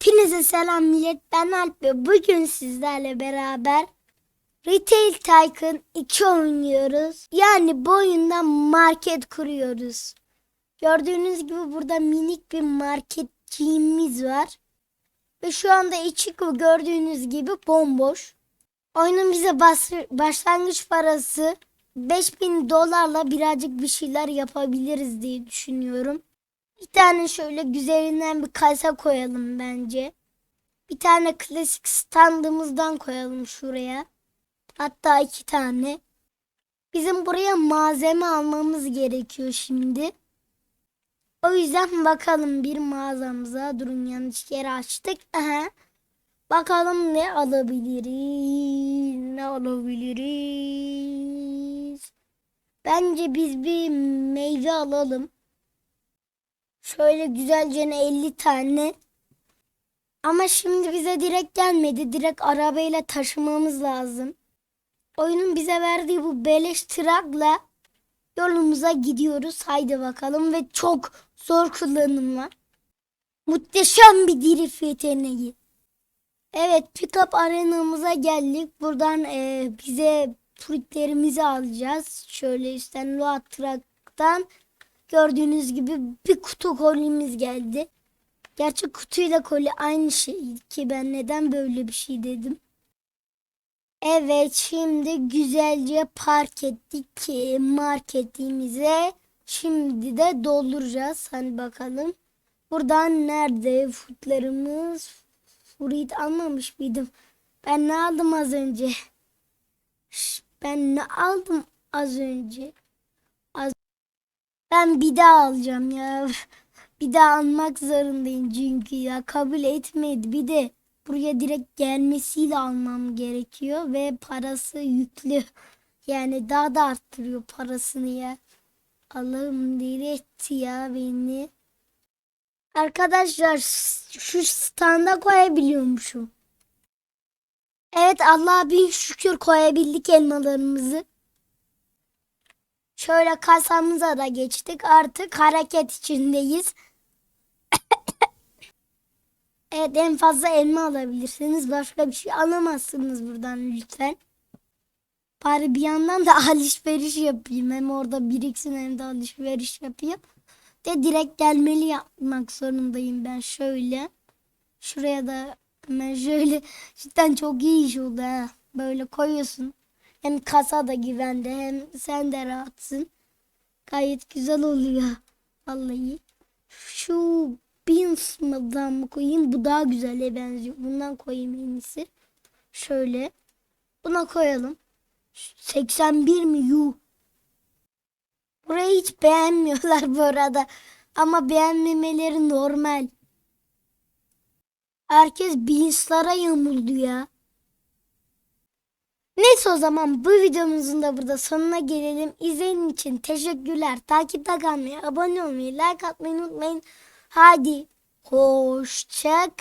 Hepinize selam millet. Ben Alp ve bugün sizlerle beraber Retail Tycoon 2 oynuyoruz. Yani bu oyunda market kuruyoruz. Gördüğünüz gibi burada minik bir marketçiğimiz var. Ve şu anda içi gördüğünüz gibi bomboş. Oyunun bize başlangıç parası 5000 dolarla birazcık bir şeyler yapabiliriz diye düşünüyorum. Bir tane şöyle güzelinden bir kasa koyalım bence. Bir tane klasik standımızdan koyalım şuraya. Hatta iki tane. Bizim buraya malzeme almamız gerekiyor şimdi. O yüzden bakalım bir mağazamıza. Durun yanlış yere açtık. Aha. Bakalım ne alabiliriz? Ne alabiliriz? Bence biz bir meyve alalım. Şöyle güzelce 50 tane. Ama şimdi bize direkt gelmedi. Direkt arabayla taşımamız lazım. Oyunun bize verdiği bu beleş trakla yolumuza gidiyoruz. Haydi bakalım ve çok zor kullanımla. Muhteşem bir drift yeteneği. Evet pick-up arenamıza geldik. Buradan eee, bize fruitlerimizi alacağız. Şöyle üstten load truck'tan gördüğünüz gibi bir kutu kolimiz geldi. Gerçi kutuyla koli aynı şey ki ben neden böyle bir şey dedim. Evet şimdi güzelce park ettik ki marketimize. Şimdi de dolduracağız. Hani bakalım. Buradan nerede futlarımız? Fruit almamış mıydım? Ben ne aldım az önce? Ben ne aldım az önce? Ben bir daha alacağım ya. Bir daha almak zorundayım çünkü ya kabul etmedi. Bir de buraya direkt gelmesiyle almam gerekiyor ve parası yüklü. Yani daha da arttırıyor parasını ya. Allah'ım deli ya beni. Arkadaşlar şu standa koyabiliyormuşum. Evet Allah'a bin şükür koyabildik elmalarımızı. Şöyle kasamıza da geçtik. Artık hareket içindeyiz. evet en fazla elma alabilirsiniz. Başka bir şey alamazsınız buradan lütfen. Bari bir yandan da alışveriş yapayım. Hem orada biriksin hem de alışveriş yapayım. De direkt gelmeli yapmak zorundayım ben şöyle. Şuraya da hemen şöyle cidden çok iyi iş oldu ha. Böyle koyuyorsun. Hem kasa da güvende hem sen de rahatsın. Gayet güzel oluyor. Vallahi. Şu beans mıdan mı koyayım? Bu daha güzele benziyor. Bundan koyayım en iyisi. Şöyle. Buna koyalım. 81 mi? Yuh. Burayı hiç beğenmiyorlar bu arada. Ama beğenmemeleri normal. Herkes beanslara yamuldu ya. Neyse o zaman bu videomuzun da burada sonuna gelelim. İzlediğiniz için teşekkürler. Takipte kalmayı, abone olmayı, like atmayı unutmayın. Hadi hoşçakalın.